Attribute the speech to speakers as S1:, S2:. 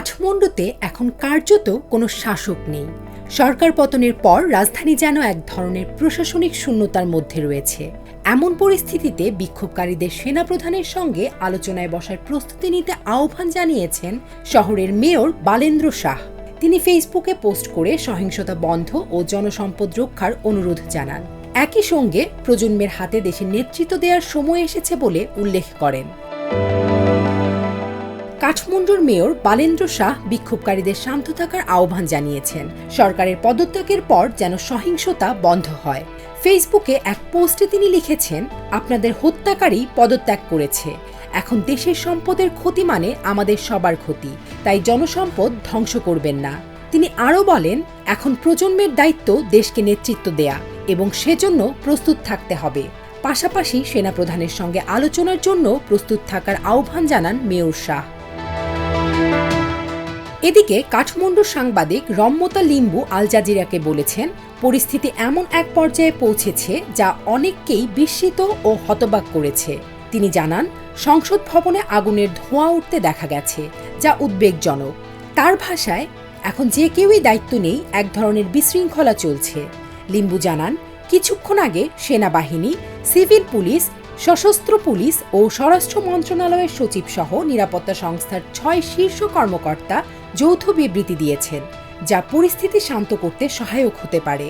S1: ভারতে এখন কার্যত কোনো শাসক নেই। সরকার পতনের পর রাজধানী যেন এক ধরনের প্রশাসনিক শূন্যতার মধ্যে রয়েছে। এমন পরিস্থিতিতে বিক্ষোভকারীদের সেনাপ্রধানের সঙ্গে আলোচনায় বসার প্রস্তুতি নিতে আহ্বান জানিয়েছেন শহরের মেয়র বালেন্দ্র শাহ। তিনি ফেসবুকে পোস্ট করে সহিংসতা বন্ধ ও জনসম্পদ রক্ষার অনুরোধ জানান। একই সঙ্গে প্রজন্মের হাতে দেশের নেতৃত্ব দেওয়ার সময় এসেছে বলে উল্লেখ করেন। কাঠমান্ডুর মেয়র বালেন্দ্র শাহ বিক্ষোভকারীদের শান্ত থাকার আহ্বান জানিয়েছেন। সরকারের পদত্যাগের পর যেন সহিংসতা বন্ধ হয়। ফেসবুকে এক পোস্টে তিনি লিখেছেন, আপনাদের হত্যাকারী পদত্যাগ করেছে। এখন দেশের সম্পদের ক্ষতি মানে আমাদের সবার ক্ষতি। তাই জনসম্পদ ধ্বংস করবেন না। তিনি আরও বলেন, এখন প্রজন্মের দায়িত্ব দেশকে নেতৃত্ব দেয়া এবং সেজন্য প্রস্তুত থাকতে হবে। পাশাপাশি সেনাপ্রধানের সঙ্গে আলোচনার জন্য প্রস্তুত থাকার আহ্বান জানান মেয়র শাহ। এদিকে কাঠমান্ডুর সাংবাদিক রম্যতা লিম্বু আল জাজিরাকে বলেছেন, পরিস্থিতি এমন এক পর্যায়ে পৌঁছেছে যা অনেককেই বিস্মিত ও হতবাক করেছে। তিনি জানান, সংসদ ভবনে আগুনের ধোঁয়া উঠতে দেখা গেছে, যা উদ্বেগজনক। তার ভাষায়, এখন যে কেউই দায়িত্ব নেই, এক ধরনের বিশৃঙ্খলা চলছে। লিম্বু জানান, কিছুক্ষণ আগে সেনাবাহিনী, সিভিল পুলিশ, সশস্ত্র পুলিশ ও স্বরাষ্ট্র মন্ত্রণালয়ের সচিব সহ নিরাপত্তা সংস্থার ছয় শীর্ষ কর্মকর্তা যৌথ বিবৃতি দিয়েছেন যা পরিস্থিতি শান্ত করতে সহায়ক হতে পারে।